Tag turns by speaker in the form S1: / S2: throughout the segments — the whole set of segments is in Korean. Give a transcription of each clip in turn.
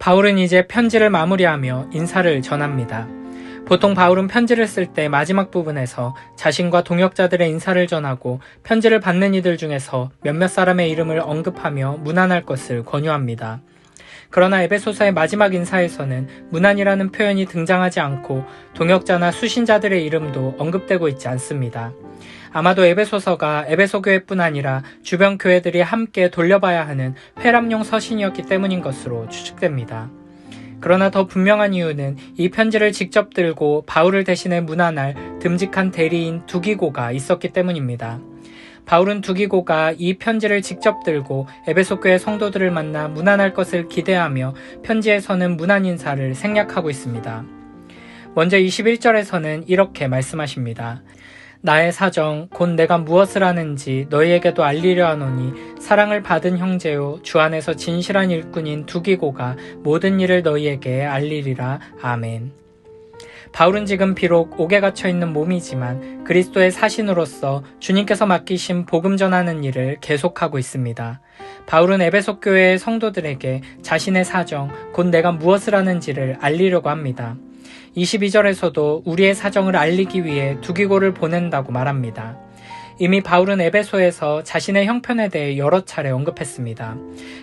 S1: 바울은 이제 편지를 마무리하며 인사를 전합니다. 보통 바울은 편지를 쓸 때 마지막 부분에서 자신과 동역자들의 인사를 전하고 편지를 받는 이들 중에서 몇몇 사람의 이름을 언급하며 문안할 것을 권유합니다. 그러나 에베소서의 마지막 인사에서는 문안이라는 표현이 등장하지 않고 동역자나 수신자들의 이름도 언급되고 있지 않습니다. 아마도 에베소서가 에베소 교회뿐 아니라 주변 교회들이 함께 돌려봐야 하는 회람용 서신이었기 때문인 것으로 추측됩니다. 그러나 더 분명한 이유는 이 편지를 직접 들고 바울을 대신해 문안할 듬직한 대리인 두기고가 있었기 때문입니다. 바울은 두기고가 이 편지를 직접 들고 에베소 교회 성도들을 만나 문안할 것을 기대하며 편지에서는 문안 인사를 생략하고 있습니다. 먼저 21절에서는 이렇게 말씀하십니다. 나의 사정 곧 내가 무엇을 하는지 너희에게도 알리려 하노니 사랑을 받은 형제요 주 안에서 진실한 일꾼인 두기고가 모든 일을 너희에게 알리리라 아멘. 바울은 지금 비록 옥에 갇혀 있는 몸이지만 그리스도의 사신으로서 주님께서 맡기신 복음 전하는 일을 계속하고 있습니다. 바울은 에베소 교회의 성도들에게 자신의 사정, 곧 내가 무엇을 하는지를 알리려고 합니다. 22절에서도 우리의 사정을 알리기 위해 두기고를 보낸다고 말합니다. 이미 바울은 에베소에서 자신의 형편에 대해 여러 차례 언급했습니다.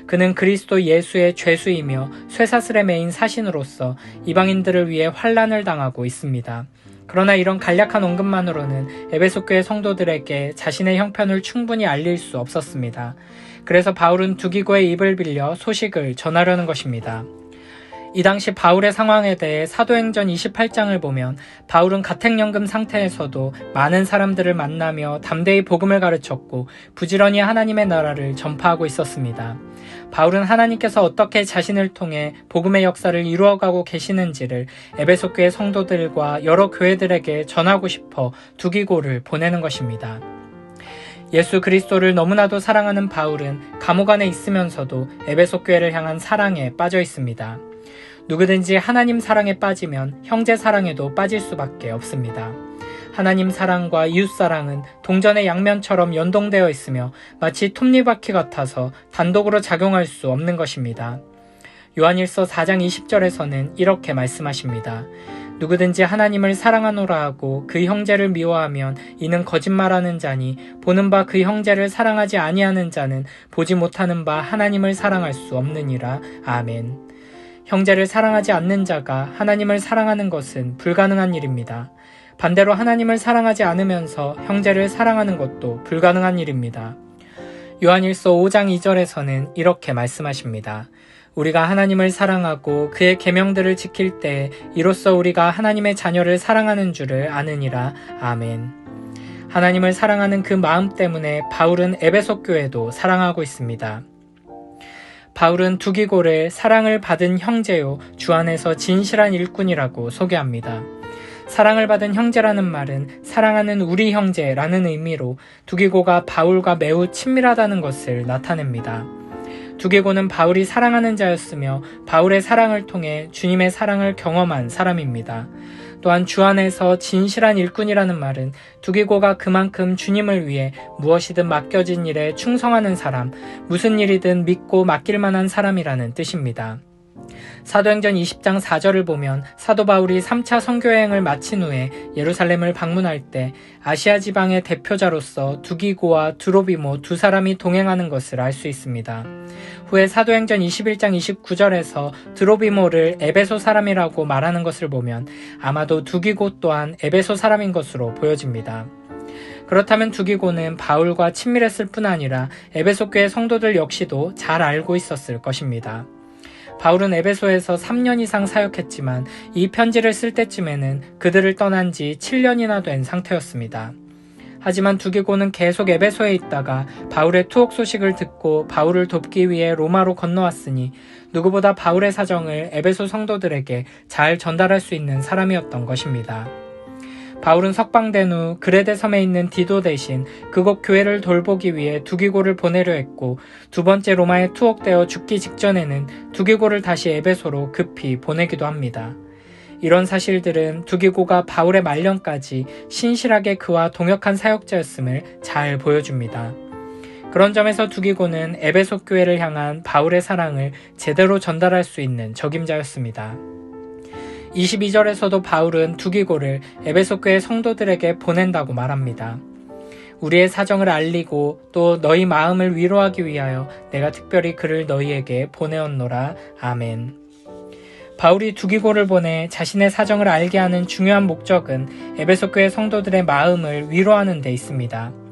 S1: 그는 그리스도 예수의 죄수이며 쇠사슬에 매인 사신으로서 이방인들을 위해 환란을 당하고 있습니다. 그러나 이런 간략한 언급만으로는 에베소 교회 성도들에게 자신의 형편을 충분히 알릴 수 없었습니다. 그래서 바울은 두기고의 입을 빌려 소식을 전하려는 것입니다. 이 당시 바울의 상황에 대해 사도행전 28장을 보면 바울은 가택연금 상태에서도 많은 사람들을 만나며 담대히 복음을 가르쳤고 부지런히 하나님의 나라를 전파하고 있었습니다. 바울은 하나님께서 어떻게 자신을 통해 복음의 역사를 이루어가고 계시는지를 에베소 교회 성도들과 여러 교회들에게 전하고 싶어 두기고를 보내는 것입니다. 예수 그리스도를 너무나도 사랑하는 바울은 감옥 안에 있으면서도 에베소 교회를 향한 사랑에 빠져 있습니다. 누구든지 하나님 사랑에 빠지면 형제 사랑에도 빠질 수밖에 없습니다. 하나님 사랑과 이웃 사랑은 동전의 양면처럼 연동되어 있으며 마치 톱니바퀴 같아서 단독으로 작용할 수 없는 것입니다. 요한일서 4장 20절에서는 이렇게 말씀하십니다. 누구든지 하나님을 사랑하노라 하고 그 형제를 미워하면 이는 거짓말하는 자니 보는 바 그 형제를 사랑하지 아니하는 자는 보지 못하는 바 하나님을 사랑할 수 없느니라. 아멘. 형제를 사랑하지 않는 자가 하나님을 사랑하는 것은 불가능한 일입니다. 반대로 하나님을 사랑하지 않으면서 형제를 사랑하는 것도 불가능한 일입니다. 요한일서 5장 2절에서는 이렇게 말씀하십니다. 우리가 하나님을 사랑하고 그의 계명들을 지킬 때 이로써 우리가 하나님의 자녀를 사랑하는 줄을 아느니라. 아멘. 하나님을 사랑하는 그 마음 때문에 바울은 에베소 교회도 사랑하고 있습니다. 바울은 두기고를 사랑을 받은 형제요 주 안에서 진실한 일꾼이라고 소개합니다. 사랑을 받은 형제라는 말은 사랑하는 우리 형제라는 의미로 두기고가 바울과 매우 친밀하다는 것을 나타냅니다. 두기고는 바울이 사랑하는 자였으며 바울의 사랑을 통해 주님의 사랑을 경험한 사람입니다. 또한 주 안에서 진실한 일꾼이라는 말은 두기고가 그만큼 주님을 위해 무엇이든 맡겨진 일에 충성하는 사람, 무슨 일이든 믿고 맡길 만한 사람이라는 뜻입니다. 사도행전 20장 4절을 보면 사도 바울이 3차 선교여행을 마친 후에 예루살렘을 방문할 때 아시아 지방의 대표자로서 두기고와 두로비모 두 사람이 동행하는 것을 알 수 있습니다. 후에 사도행전 21장 29절에서 드로비모를 에베소 사람이라고 말하는 것을 보면 아마도 두기고 또한 에베소 사람인 것으로 보여집니다. 그렇다면 두기고는 바울과 친밀했을 뿐 아니라 에베소 교회 성도들 역시도 잘 알고 있었을 것입니다. 바울은 에베소에서 3년 이상 사역했지만 이 편지를 쓸 때쯤에는 그들을 떠난 지 7년이나 된 상태였습니다. 하지만 두기고는 계속 에베소에 있다가 바울의 투옥 소식을 듣고 바울을 돕기 위해 로마로 건너왔으니 누구보다 바울의 사정을 에베소 성도들에게 잘 전달할 수 있는 사람이었던 것입니다. 바울은 석방된 후 그레데 섬에 있는 디도 대신 그곳 교회를 돌보기 위해 두기고를 보내려 했고 두 번째 로마에 투옥되어 죽기 직전에는 두기고를 다시 에베소로 급히 보내기도 합니다. 이런 사실들은 두기고가 바울의 말년까지 신실하게 그와 동역한 사역자였음을 잘 보여줍니다. 그런 점에서 두기고는 에베소 교회를 향한 바울의 사랑을 제대로 전달할 수 있는 적임자였습니다. 22절에서도 바울은 두기고를 에베소 교회 성도들에게 보낸다고 말합니다. 우리의 사정을 알리고 또 너희 마음을 위로하기 위하여 내가 특별히 그를 너희에게 보내었노라. 아멘. 바울이 두기고를 보내 자신의 사정을 알게 하는 중요한 목적은 에베소 교회 성도들의 마음을 위로하는 데 있습니다.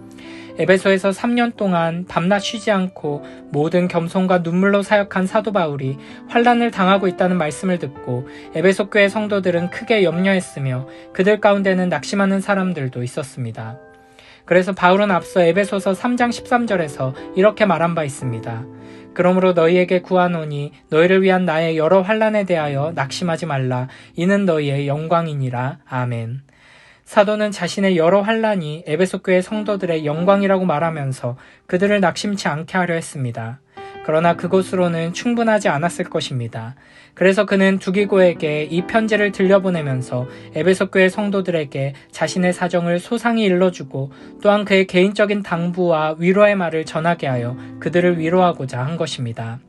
S1: 에베소에서 3년 동안 밤낮 쉬지 않고 모든 겸손과 눈물로 사역한 사도 바울이 환란을 당하고 있다는 말씀을 듣고 에베소 교회 성도들은 크게 염려했으며 그들 가운데는 낙심하는 사람들도 있었습니다. 그래서 바울은 앞서 에베소서 3장 13절에서 이렇게 말한 바 있습니다. 그러므로 너희에게 구하노니 너희를 위한 나의 여러 환란에 대하여 낙심하지 말라. 이는 너희의 영광이니라. 아멘. 사도는 자신의 여러 환란이 에베소 교회 성도들의 영광이라고 말하면서 그들을 낙심치 않게 하려 했습니다. 그러나 그곳으로는 충분하지 않았을 것입니다. 그래서 그는 두기고에게 이 편지를 들려보내면서 에베소 교회 성도들에게 자신의 사정을 소상히 일러주고 또한 그의 개인적인 당부와 위로의 말을 전하게 하여 그들을 위로하고자 한 것입니다.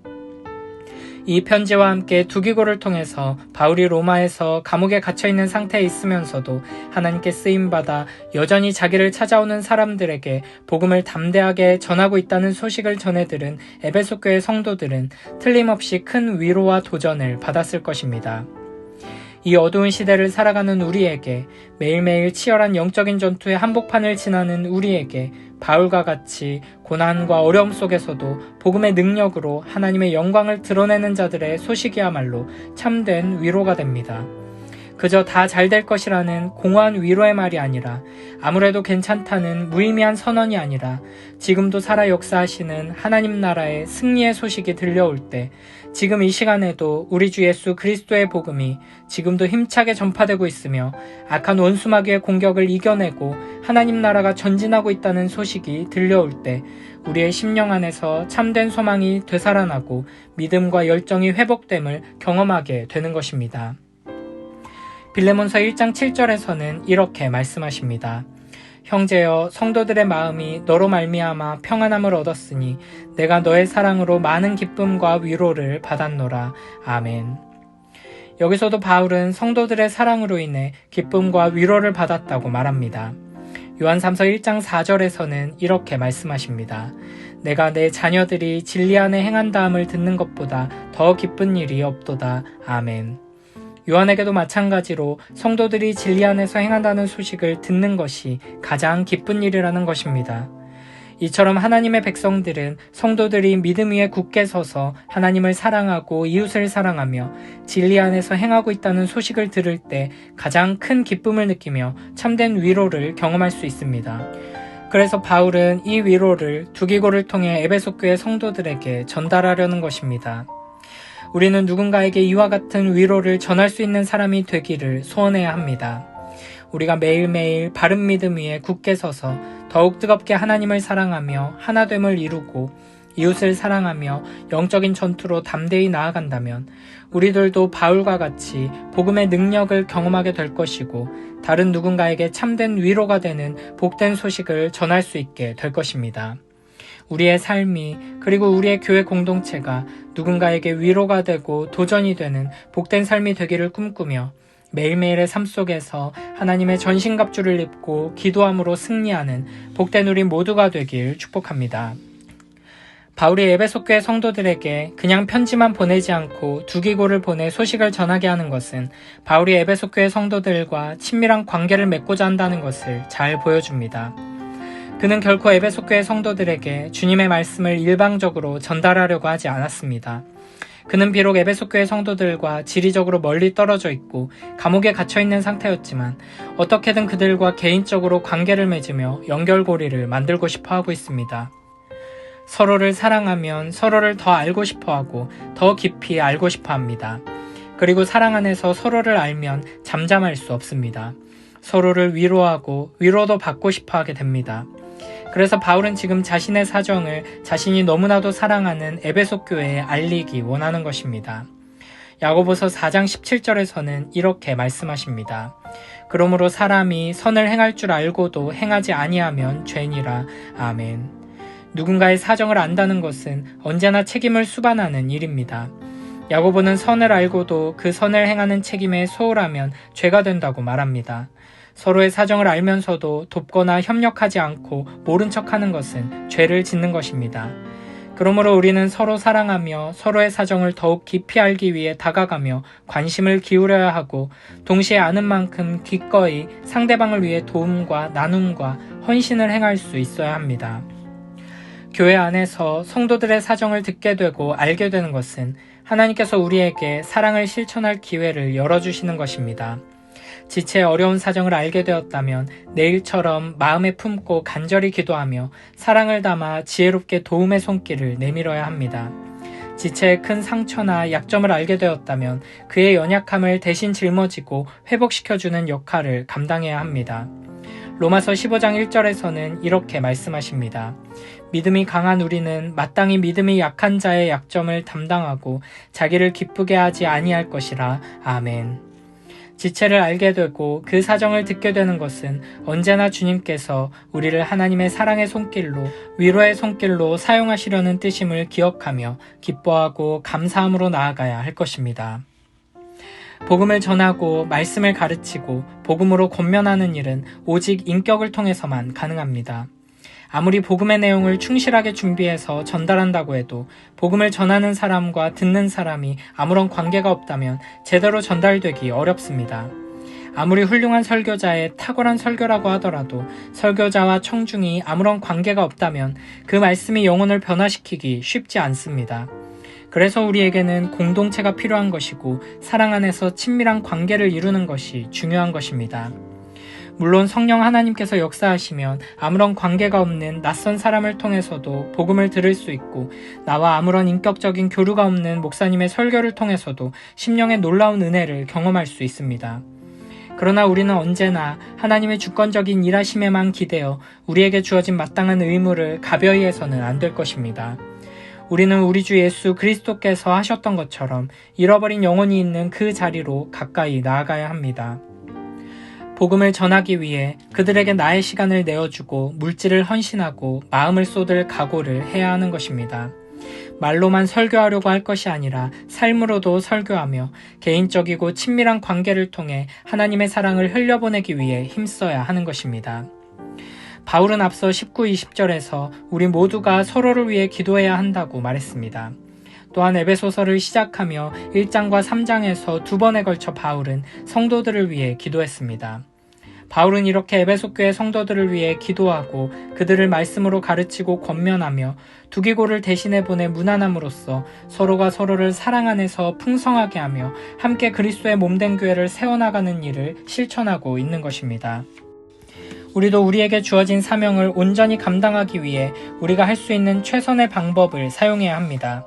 S1: 이 편지와 함께 두기고를 통해서 바울이 로마에서 감옥에 갇혀 있는 상태에 있으면서도 하나님께 쓰임 받아 여전히 자기를 찾아오는 사람들에게 복음을 담대하게 전하고 있다는 소식을 전해 들은 에베소 교회 성도들은 틀림없이 큰 위로와 도전을 받았을 것입니다. 이 어두운 시대를 살아가는 우리에게 매일매일 치열한 영적인 전투의 한복판을 지나는 우리에게 바울과 같이 고난과 어려움 속에서도 복음의 능력으로 하나님의 영광을 드러내는 자들의 소식이야말로 참된 위로가 됩니다. 그저 다 잘 될 것이라는 공허한 위로의 말이 아니라 아무래도 괜찮다는 무의미한 선언이 아니라 지금도 살아 역사하시는 하나님 나라의 승리의 소식이 들려올 때 지금 이 시간에도 우리 주 예수 그리스도의 복음이 지금도 힘차게 전파되고 있으며 악한 원수 마귀의 공격을 이겨내고 하나님 나라가 전진하고 있다는 소식이 들려올 때 우리의 심령 안에서 참된 소망이 되살아나고 믿음과 열정이 회복됨을 경험하게 되는 것입니다. 빌레몬서 1장 7절에서는 이렇게 말씀하십니다. 형제여 성도들의 마음이 너로 말미암아 평안함을 얻었으니 내가 너의 사랑으로 많은 기쁨과 위로를 받았노라. 아멘. 여기서도 바울은 성도들의 사랑으로 인해 기쁨과 위로를 받았다고 말합니다. 요한 3서 1장 4절에서는 이렇게 말씀하십니다. 내가 내 자녀들이 진리 안에 행한다함을 듣는 것보다 더 기쁜 일이 없도다. 아멘. 요한에게도 마찬가지로 성도들이 진리 안에서 행한다는 소식을 듣는 것이 가장 기쁜 일이라는 것입니다. 이처럼 하나님의 백성들은 성도들이 믿음 위에 굳게 서서 하나님을 사랑하고 이웃을 사랑하며 진리 안에서 행하고 있다는 소식을 들을 때 가장 큰 기쁨을 느끼며 참된 위로를 경험할 수 있습니다. 그래서 바울은 이 위로를 두기고를 통해 에베소 교회 성도들에게 전달하려는 것입니다. 우리는 누군가에게 이와 같은 위로를 전할 수 있는 사람이 되기를 소원해야 합니다. 우리가 매일매일 바른 믿음 위에 굳게 서서 더욱 뜨겁게 하나님을 사랑하며 하나됨을 이루고 이웃을 사랑하며 영적인 전투로 담대히 나아간다면 우리들도 바울과 같이 복음의 능력을 경험하게 될 것이고 다른 누군가에게 참된 위로가 되는 복된 소식을 전할 수 있게 될 것입니다. 우리의 삶이 그리고 우리의 교회 공동체가 누군가에게 위로가 되고 도전이 되는 복된 삶이 되기를 꿈꾸며 매일매일의 삶 속에서 하나님의 전신갑주를 입고 기도함으로 승리하는 복된 우리 모두가 되길 축복합니다. 바울이 에베소 교회 성도들에게 그냥 편지만 보내지 않고 두기고를 보내 소식을 전하게 하는 것은 바울이 에베소 교회 성도들과 친밀한 관계를 맺고자 한다는 것을 잘 보여줍니다. 그는 결코 에베소 교회 성도들에게 주님의 말씀을 일방적으로 전달하려고 하지 않았습니다. 그는 비록 에베소 교회 성도들과 지리적으로 멀리 떨어져 있고 감옥에 갇혀 있는 상태였지만 어떻게든 그들과 개인적으로 관계를 맺으며 연결고리를 만들고 싶어 하고 있습니다. 서로를 사랑하면 서로를 더 알고 싶어 하고 더 깊이 알고 싶어 합니다. 그리고 사랑 안에서 서로를 알면 잠잠할 수 없습니다. 서로를 위로하고 위로도 받고 싶어 하게 됩니다. 그래서 바울은 지금 자신의 사정을 자신이 너무나도 사랑하는 에베소 교회에 알리기 원하는 것입니다. 야고보서 4장 17절에서는 이렇게 말씀하십니다. 그러므로 사람이 선을 행할 줄 알고도 행하지 아니하면 죄니라. 아멘. 누군가의 사정을 안다는 것은 언제나 책임을 수반하는 일입니다. 야고보는 선을 알고도 그 선을 행하는 책임에 소홀하면 죄가 된다고 말합니다. 서로의 사정을 알면서도 돕거나 협력하지 않고 모른 척하는 것은 죄를 짓는 것입니다. 그러므로 우리는 서로 사랑하며 서로의 사정을 더욱 깊이 알기 위해 다가가며 관심을 기울여야 하고 동시에 아는 만큼 기꺼이 상대방을 위해 도움과 나눔과 헌신을 행할 수 있어야 합니다. 교회 안에서 성도들의 사정을 듣게 되고 알게 되는 것은 하나님께서 우리에게 사랑을 실천할 기회를 열어주시는 것입니다. 지체의 어려운 사정을 알게 되었다면 내일처럼 마음에 품고 간절히 기도하며 사랑을 담아 지혜롭게 도움의 손길을 내밀어야 합니다. 지체의 큰 상처나 약점을 알게 되었다면 그의 연약함을 대신 짊어지고 회복시켜주는 역할을 감당해야 합니다. 로마서 15장 1절에서는 이렇게 말씀하십니다. 믿음이 강한 우리는 마땅히 믿음이 약한 자의 약점을 담당하고 자기를 기쁘게 하지 아니할 것이라. 아멘. 지체를 알게 되고 그 사정을 듣게 되는 것은 언제나 주님께서 우리를 하나님의 사랑의 손길로 위로의 손길로 사용하시려는 뜻임을 기억하며 기뻐하고 감사함으로 나아가야 할 것입니다. 복음을 전하고 말씀을 가르치고 복음으로 권면하는 일은 오직 인격을 통해서만 가능합니다. 아무리 복음의 내용을 충실하게 준비해서 전달한다고 해도 복음을 전하는 사람과 듣는 사람이 아무런 관계가 없다면 제대로 전달되기 어렵습니다. 아무리 훌륭한 설교자의 탁월한 설교라고 하더라도 설교자와 청중이 아무런 관계가 없다면 그 말씀이 영혼을 변화시키기 쉽지 않습니다. 그래서 우리에게는 공동체가 필요한 것이고 사랑 안에서 친밀한 관계를 이루는 것이 중요한 것입니다. 물론 성령 하나님께서 역사하시면 아무런 관계가 없는 낯선 사람을 통해서도 복음을 들을 수 있고 나와 아무런 인격적인 교류가 없는 목사님의 설교를 통해서도 심령의 놀라운 은혜를 경험할 수 있습니다. 그러나 우리는 언제나 하나님의 주권적인 일하심에만 기대어 우리에게 주어진 마땅한 의무를 가벼이 해서는 안 될 것입니다. 우리는 우리 주 예수 그리스도께서 하셨던 것처럼 잃어버린 영혼이 있는 그 자리로 가까이 나아가야 합니다. 복음을 전하기 위해 그들에게 나의 시간을 내어주고 물질을 헌신하고 마음을 쏟을 각오를 해야 하는 것입니다. 말로만 설교하려고 할 것이 아니라 삶으로도 설교하며 개인적이고 친밀한 관계를 통해 하나님의 사랑을 흘려보내기 위해 힘써야 하는 것입니다. 바울은 앞서 19, 20절에서 우리 모두가 서로를 위해 기도해야 한다고 말했습니다. 또한 에베소서를 시작하며 1장과 3장에서 두 번에 걸쳐 바울은 성도들을 위해 기도했습니다. 바울은 이렇게 에베소 교회 성도들을 위해 기도하고 그들을 말씀으로 가르치고 권면하며 두기고를 대신해 보내 무난함으로써 서로가 서로를 사랑 안에서 풍성하게 하며 함께 그리스도의 몸된 교회를 세워나가는 일을 실천하고 있는 것입니다. 우리도 우리에게 주어진 사명을 온전히 감당하기 위해 우리가 할 수 있는 최선의 방법을 사용해야 합니다.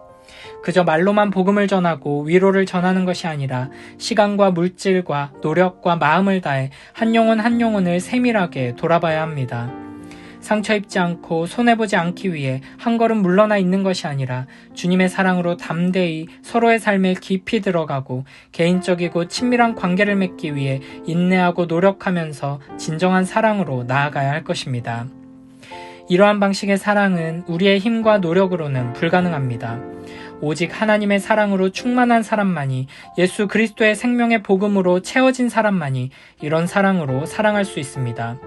S1: 그저 말로만 복음을 전하고 위로를 전하는 것이 아니라 시간과 물질과 노력과 마음을 다해 한 영혼 한 영혼을 세밀하게 돌아봐야 합니다. 상처 입지 않고 손해보지 않기 위해 한 걸음 물러나 있는 것이 아니라 주님의 사랑으로 담대히 서로의 삶에 깊이 들어가고 개인적이고 친밀한 관계를 맺기 위해 인내하고 노력하면서 진정한 사랑으로 나아가야 할 것입니다. 이러한 방식의 사랑은 우리의 힘과 노력으로는 불가능합니다. 오직 하나님의 사랑으로 충만한 사람만이 예수 그리스도의 생명의 복음으로 채워진 사람만이 이런 사랑으로 사랑할 수 있습니다.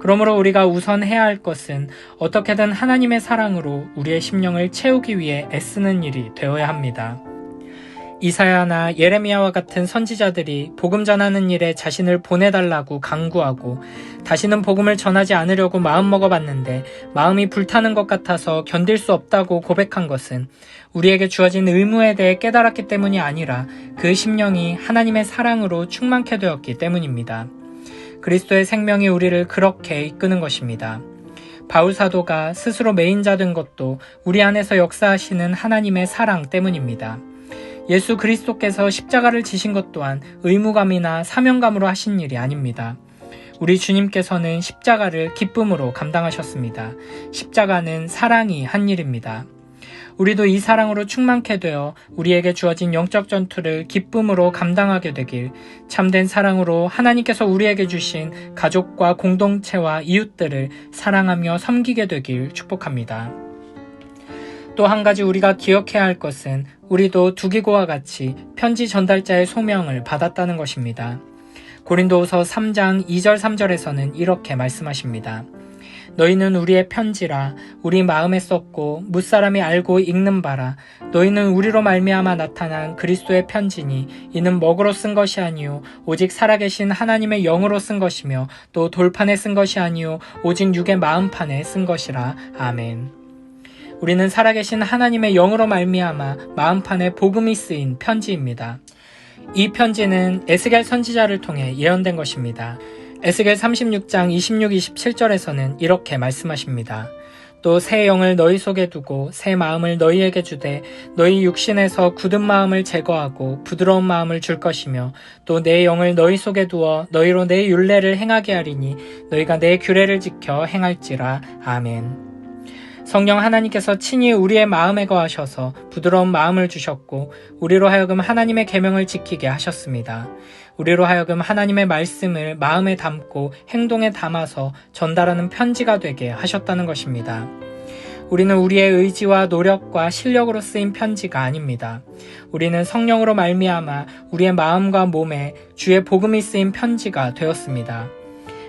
S1: 그러므로 우리가 우선 해야 할 것은 어떻게든 하나님의 사랑으로 우리의 심령을 채우기 위해 애쓰는 일이 되어야 합니다. 이사야나 예레미야와 같은 선지자들이 복음 전하는 일에 자신을 보내달라고 강구하고 다시는 복음을 전하지 않으려고 마음먹어 봤는데 마음이 불타는 것 같아서 견딜 수 없다고 고백한 것은 우리에게 주어진 의무에 대해 깨달았기 때문이 아니라 그 심령이 하나님의 사랑으로 충만케 되었기 때문입니다. 그리스도의 생명이 우리를 그렇게 이끄는 것입니다. 바울 사도가 스스로 메인자 된 것도 우리 안에서 역사하시는 하나님의 사랑 때문입니다. 예수 그리스도께서 십자가를 지신 것 또한 의무감이나 사명감으로 하신 일이 아닙니다. 우리 주님께서는 십자가를 기쁨으로 감당하셨습니다. 십자가는 사랑이 한 일입니다. 우리도 이 사랑으로 충만케 되어 우리에게 주어진 영적 전투를 기쁨으로 감당하게 되길 참된 사랑으로 하나님께서 우리에게 주신 가족과 공동체와 이웃들을 사랑하며 섬기게 되길 축복합니다. 또 한 가지 우리가 기억해야 할 것은 우리도 두기고와 같이 편지 전달자의 소명을 받았다는 것입니다. 고린도후서 3장 2절 3절에서는 이렇게 말씀하십니다. 너희는 우리의 편지라 우리 마음에 썼고 무사람이 알고 읽는 바라 너희는 우리로 말미암아 나타난 그리스도의 편지니 이는 먹으로 쓴 것이 아니요 오직 살아계신 하나님의 영으로 쓴 것이며 또 돌판에 쓴 것이 아니요 오직 육의 마음판에 쓴 것이라 아멘. 우리는 살아계신 하나님의 영으로 말미암아 마음판에 복음이 쓰인 편지입니다. 이 편지는 에스겔 선지자를 통해 예언된 것입니다. 에스겔 36장 26, 27절에서는 이렇게 말씀하십니다. 또 새 영을 너희 속에 두고 새 마음을 너희에게 주되 너희 육신에서 굳은 마음을 제거하고 부드러운 마음을 줄 것이며 또 내 영을 너희 속에 두어 너희로 내 율례를 행하게 하리니 너희가 내 규례를 지켜 행할지라 아멘. 성령 하나님께서 친히 우리의 마음에 거하셔서 부드러운 마음을 주셨고 우리로 하여금 하나님의 계명을 지키게 하셨습니다. 우리로 하여금 하나님의 말씀을 마음에 담고 행동에 담아서 전달하는 편지가 되게 하셨다는 것입니다. 우리는 우리의 의지와 노력과 실력으로 쓰인 편지가 아닙니다. 우리는 성령으로 말미암아 우리의 마음과 몸에 주의 복음이 쓰인 편지가 되었습니다.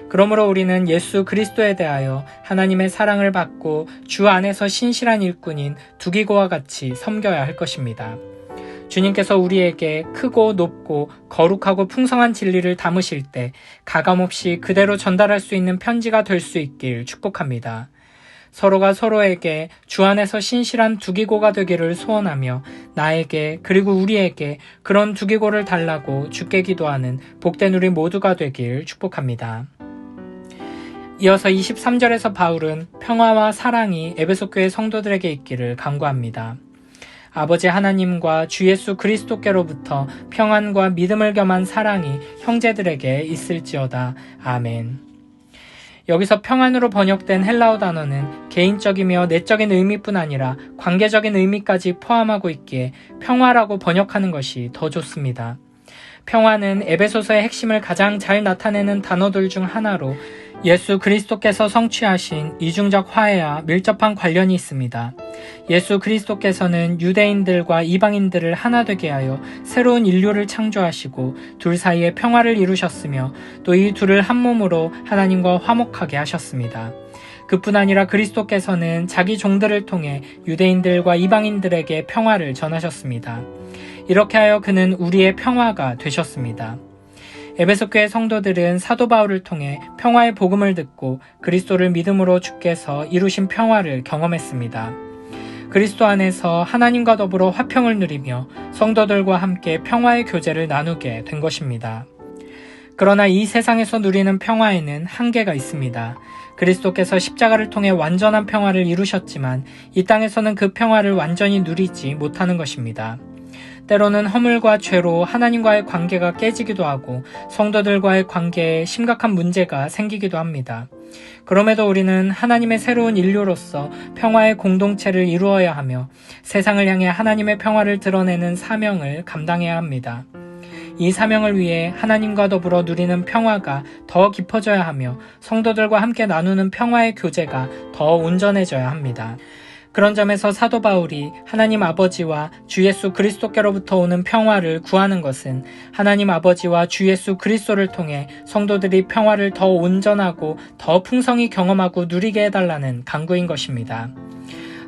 S1: 그러므로 우리는 예수 그리스도에 대하여 하나님의 사랑을 받고 주 안에서 신실한 일꾼인 두기고와 같이 섬겨야 할 것입니다. 주님께서 우리에게 크고 높고 거룩하고 풍성한 진리를 담으실 때 가감없이 그대로 전달할 수 있는 편지가 될 수 있길 축복합니다. 서로가 서로에게 주 안에서 신실한 두기고가 되기를 소원하며 나에게 그리고 우리에게 그런 두기고를 달라고 주께 기도하는 복된 우리 모두가 되길 축복합니다. 이어서 23절에서 바울은 평화와 사랑이 에베소 교회 성도들에게 있기를 간구합니다. 아버지 하나님과 주 예수 그리스도께로부터 평안과 믿음을 겸한 사랑이 형제들에게 있을지어다. 아멘. 여기서 평안으로 번역된 헬라어 단어는 개인적이며 내적인 의미뿐 아니라 관계적인 의미까지 포함하고 있기에 평화라고 번역하는 것이 더 좋습니다. 평화는 에베소서의 핵심을 가장 잘 나타내는 단어들 중 하나로 예수 그리스도께서 성취하신 이중적 화해와 밀접한 관련이 있습니다. 예수 그리스도께서는 유대인들과 이방인들을 하나 되게 하여 새로운 인류를 창조하시고 둘 사이에 평화를 이루셨으며 또 이 둘을 한 몸으로 하나님과 화목하게 하셨습니다. 그뿐 아니라 그리스도께서는 자기 종들을 통해 유대인들과 이방인들에게 평화를 전하셨습니다. 이렇게 하여 그는 우리의 평화가 되셨습니다. 에베소 교회 성도들은 사도 바울을 통해 평화의 복음을 듣고 그리스도를 믿음으로 주께서 이루신 평화를 경험했습니다. 그리스도 안에서 하나님과 더불어 화평을 누리며 성도들과 함께 평화의 교제를 나누게 된 것입니다. 그러나 이 세상에서 누리는 평화에는 한계가 있습니다. 그리스도께서 십자가를 통해 완전한 평화를 이루셨지만 이 땅에서는 그 평화를 완전히 누리지 못하는 것입니다. 때로는 허물과 죄로 하나님과의 관계가 깨지기도 하고 성도들과의 관계에 심각한 문제가 생기기도 합니다. 그럼에도 우리는 하나님의 새로운 인류로서 평화의 공동체를 이루어야 하며 세상을 향해 하나님의 평화를 드러내는 사명을 감당해야 합니다. 이 사명을 위해 하나님과 더불어 누리는 평화가 더 깊어져야 하며 성도들과 함께 나누는 평화의 교제가 더 온전해져야 합니다. 그런 점에서 사도 바울이 하나님 아버지와 주 예수 그리스도께로부터 오는 평화를 구하는 것은 하나님 아버지와 주 예수 그리스도를 통해 성도들이 평화를 더 온전하고 더 풍성히 경험하고 누리게 해달라는 강구인 것입니다.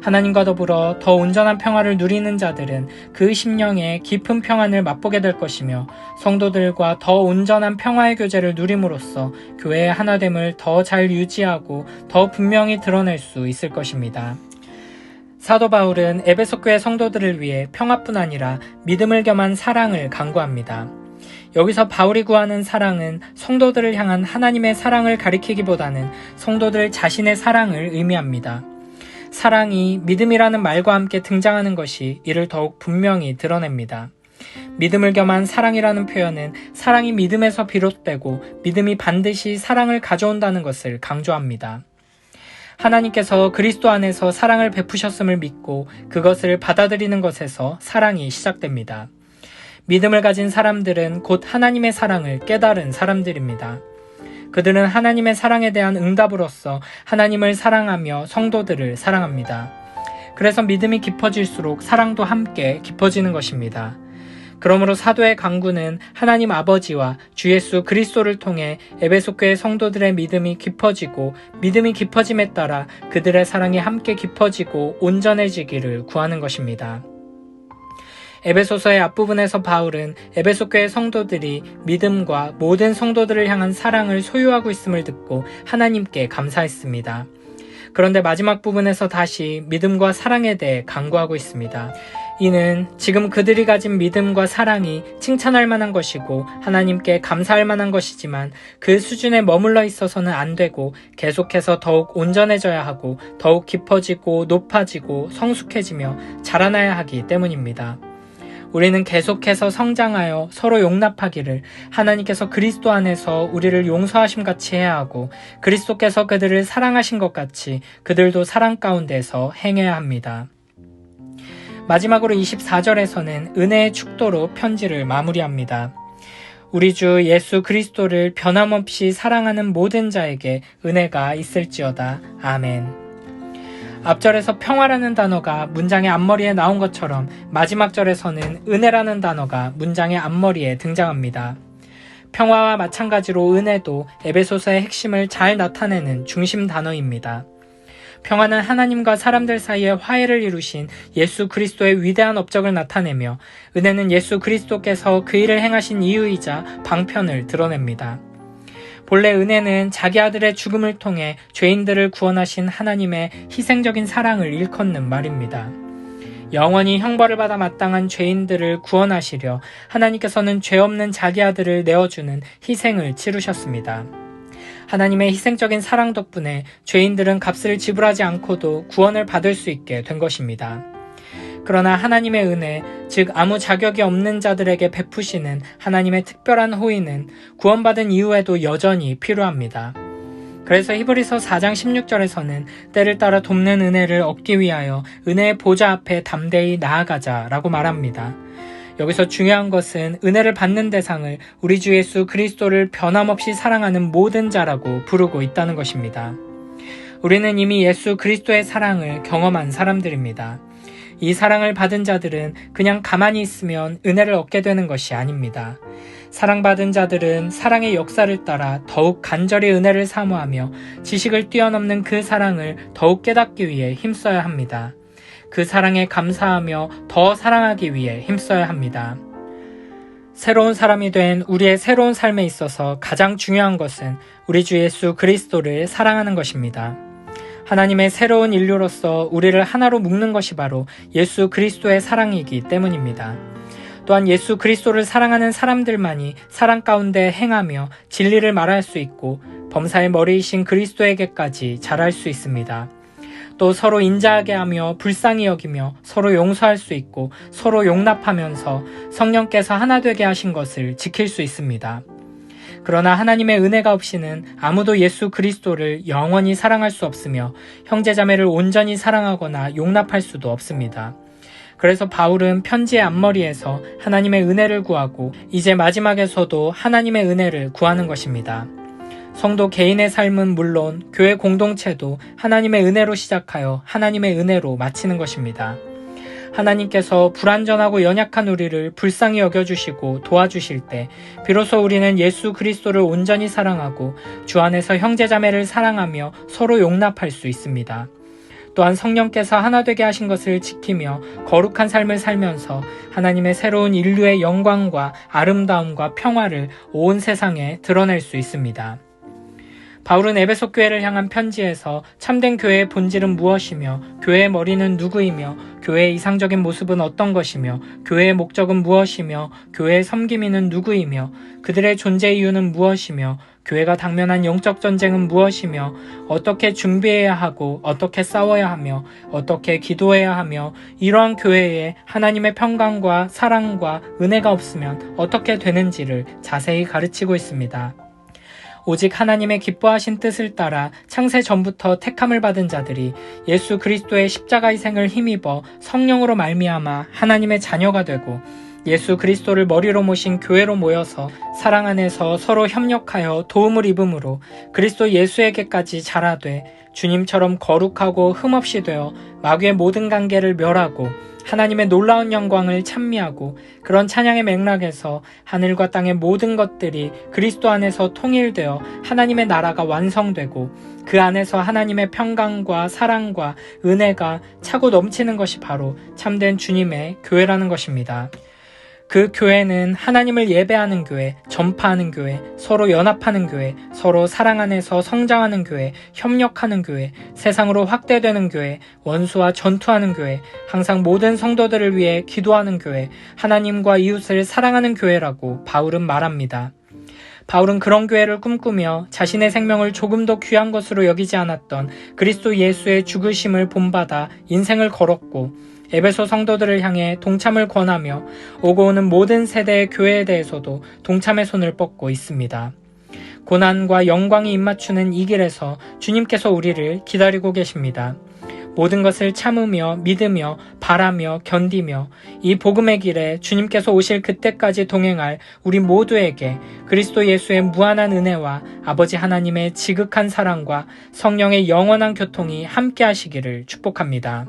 S1: 하나님과 더불어 더 온전한 평화를 누리는 자들은 그 심령에 깊은 평안을 맛보게 될 것이며 성도들과 더 온전한 평화의 교제를 누림으로써 교회의 하나됨을 더 잘 유지하고 더 분명히 드러낼 수 있을 것입니다. 사도 바울은 에베소 교회 성도들을 위해 평화뿐 아니라 믿음을 겸한 사랑을 강구합니다. 여기서 바울이 구하는 사랑은 성도들을 향한 하나님의 사랑을 가리키기보다는 성도들 자신의 사랑을 의미합니다. 사랑이 믿음이라는 말과 함께 등장하는 것이 이를 더욱 분명히 드러냅니다. 믿음을 겸한 사랑이라는 표현은 사랑이 믿음에서 비롯되고 믿음이 반드시 사랑을 가져온다는 것을 강조합니다. 하나님께서 그리스도 안에서 사랑을 베푸셨음을 믿고 그것을 받아들이는 것에서 사랑이 시작됩니다. 믿음을 가진 사람들은 곧 하나님의 사랑을 깨달은 사람들입니다. 그들은 하나님의 사랑에 대한 응답으로서 하나님을 사랑하며 성도들을 사랑합니다. 그래서 믿음이 깊어질수록 사랑도 함께 깊어지는 것입니다. 그러므로 사도의 강구는 하나님 아버지와 주 예수 그리스도를 통해 에베소 교회 성도들의 믿음이 깊어지고 믿음이 깊어짐에 따라 그들의 사랑이 함께 깊어지고 온전해지기를 구하는 것입니다. 에베소서의 앞부분에서 바울은 에베소 교회 성도들이 믿음과 모든 성도들을 향한 사랑을 소유하고 있음을 듣고 하나님께 감사했습니다. 그런데 마지막 부분에서 다시 믿음과 사랑에 대해 강구하고 있습니다. 이는 지금 그들이 가진 믿음과 사랑이 칭찬할 만한 것이고 하나님께 감사할 만한 것이지만 그 수준에 머물러 있어서는 안 되고 계속해서 더욱 온전해져야 하고 더욱 깊어지고 높아지고 성숙해지며 자라나야 하기 때문입니다. 우리는 계속해서 성장하여 서로 용납하기를 하나님께서 그리스도 안에서 우리를 용서하심 같이 해야 하고 그리스도께서 그들을 사랑하신 것 같이 그들도 사랑 가운데서 행해야 합니다. 마지막으로 24절에서는 은혜의 축도로 편지를 마무리합니다. 우리 주 예수 그리스도를 변함없이 사랑하는 모든 자에게 은혜가 있을지어다. 아멘. 앞절에서 평화라는 단어가 문장의 앞머리에 나온 것처럼 마지막 절에서는 은혜라는 단어가 문장의 앞머리에 등장합니다. 평화와 마찬가지로 은혜도 에베소서의 핵심을 잘 나타내는 중심 단어입니다. 평화는 하나님과 사람들 사이의 화해를 이루신 예수 그리스도의 위대한 업적을 나타내며 은혜는 예수 그리스도께서 그 일을 행하신 이유이자 방편을 드러냅니다. 본래 은혜는 자기 아들의 죽음을 통해 죄인들을 구원하신 하나님의 희생적인 사랑을 일컫는 말입니다. 영원히 형벌을 받아 마땅한 죄인들을 구원하시려 하나님께서는 죄 없는 자기 아들을 내어주는 희생을 치르셨습니다. 하나님의 희생적인 사랑 덕분에 죄인들은 값을 지불하지 않고도 구원을 받을 수 있게 된 것입니다. 그러나 하나님의 은혜, 즉 아무 자격이 없는 자들에게 베푸시는 하나님의 특별한 호의는 구원받은 이후에도 여전히 필요합니다. 그래서 히브리서 4장 16절에서는 때를 따라 돕는 은혜를 얻기 위하여 은혜의 보좌 앞에 담대히 나아가자라고 말합니다. 여기서 중요한 것은 은혜를 받는 대상을 우리 주 예수 그리스도를 변함없이 사랑하는 모든 자라고 부르고 있다는 것입니다. 우리는 이미 예수 그리스도의 사랑을 경험한 사람들입니다. 이 사랑을 받은 자들은 그냥 가만히 있으면 은혜를 얻게 되는 것이 아닙니다. 사랑받은 자들은 사랑의 역사를 따라 더욱 간절히 은혜를 사모하며 지식을 뛰어넘는 그 사랑을 더욱 깨닫기 위해 힘써야 합니다. 그 사랑에 감사하며 더 사랑하기 위해 힘써야 합니다. 새로운 사람이 된 우리의 새로운 삶에 있어서 가장 중요한 것은 우리 주 예수 그리스도를 사랑하는 것입니다. 하나님의 새로운 인류로서 우리를 하나로 묶는 것이 바로 예수 그리스도의 사랑이기 때문입니다. 또한 예수 그리스도를 사랑하는 사람들만이 사랑 가운데 행하며 진리를 말할 수 있고 범사의 머리이신 그리스도에게까지 잘할 수 있습니다. 또 서로 인자하게 하며 불쌍히 여기며 서로 용서할 수 있고 서로 용납하면서 성령께서 하나 되게 하신 것을 지킬 수 있습니다. 그러나 하나님의 은혜가 없이는 아무도 예수 그리스도를 영원히 사랑할 수 없으며 형제자매를 온전히 사랑하거나 용납할 수도 없습니다. 그래서 바울은 편지의 앞머리에서 하나님의 은혜를 구하고 이제 마지막에서도 하나님의 은혜를 구하는 것입니다. 성도 개인의 삶은 물론 교회 공동체도 하나님의 은혜로 시작하여 하나님의 은혜로 마치는 것입니다. 하나님께서 불완전하고 연약한 우리를 불쌍히 여겨주시고 도와주실 때 비로소 우리는 예수 그리스도를 온전히 사랑하고 주 안에서 형제자매를 사랑하며 서로 용납할 수 있습니다. 또한 성령께서 하나 되게 하신 것을 지키며 거룩한 삶을 살면서 하나님의 새로운 인류의 영광과 아름다움과 평화를 온 세상에 드러낼 수 있습니다. 바울은 에베소 교회를 향한 편지에서 참된 교회의 본질은 무엇이며 교회의 머리는 누구이며 교회의 이상적인 모습은 어떤 것이며 교회의 목적은 무엇이며 교회의 섬김이는 누구이며 그들의 존재 이유는 무엇이며 교회가 당면한 영적 전쟁은 무엇이며 어떻게 준비해야 하고 어떻게 싸워야 하며 어떻게 기도해야 하며 이러한 교회에 하나님의 평강과 사랑과 은혜가 없으면 어떻게 되는지를 자세히 가르치고 있습니다. 오직 하나님의 기뻐하신 뜻을 따라 창세 전부터 택함을 받은 자들이 예수 그리스도의 십자가의 생을 힘입어 성령으로 말미암아 하나님의 자녀가 되고 예수 그리스도를 머리로 모신 교회로 모여서 사랑 안에서 서로 협력하여 도움을 입음으로 그리스도 예수에게까지 자라되 주님처럼 거룩하고 흠없이 되어 마귀의 모든 관계를 멸하고 하나님의 놀라운 영광을 찬미하고 그런 찬양의 맥락에서 하늘과 땅의 모든 것들이 그리스도 안에서 통일되어 하나님의 나라가 완성되고 그 안에서 하나님의 평강과 사랑과 은혜가 차고 넘치는 것이 바로 참된 주님의 교회라는 것입니다. 그 교회는 하나님을 예배하는 교회, 전파하는 교회, 서로 연합하는 교회, 서로 사랑 안에서 성장하는 교회, 협력하는 교회, 세상으로 확대되는 교회, 원수와 전투하는 교회, 항상 모든 성도들을 위해 기도하는 교회, 하나님과 이웃을 사랑하는 교회라고 바울은 말합니다. 바울은 그런 교회를 꿈꾸며 자신의 생명을 조금도 귀한 것으로 여기지 않았던 그리스도 예수의 죽으심을 본받아 인생을 걸었고 에베소 성도들을 향해 동참을 권하며 오고 오는 모든 세대의 교회에 대해서도 동참의 손을 뻗고 있습니다. 고난과 영광이 입맞추는 이 길에서 주님께서 우리를 기다리고 계십니다. 모든 것을 참으며 믿으며 바라며 견디며 이 복음의 길에 주님께서 오실 그때까지 동행할 우리 모두에게 그리스도 예수의 무한한 은혜와 아버지 하나님의 지극한 사랑과 성령의 영원한 교통이 함께 하시기를 축복합니다.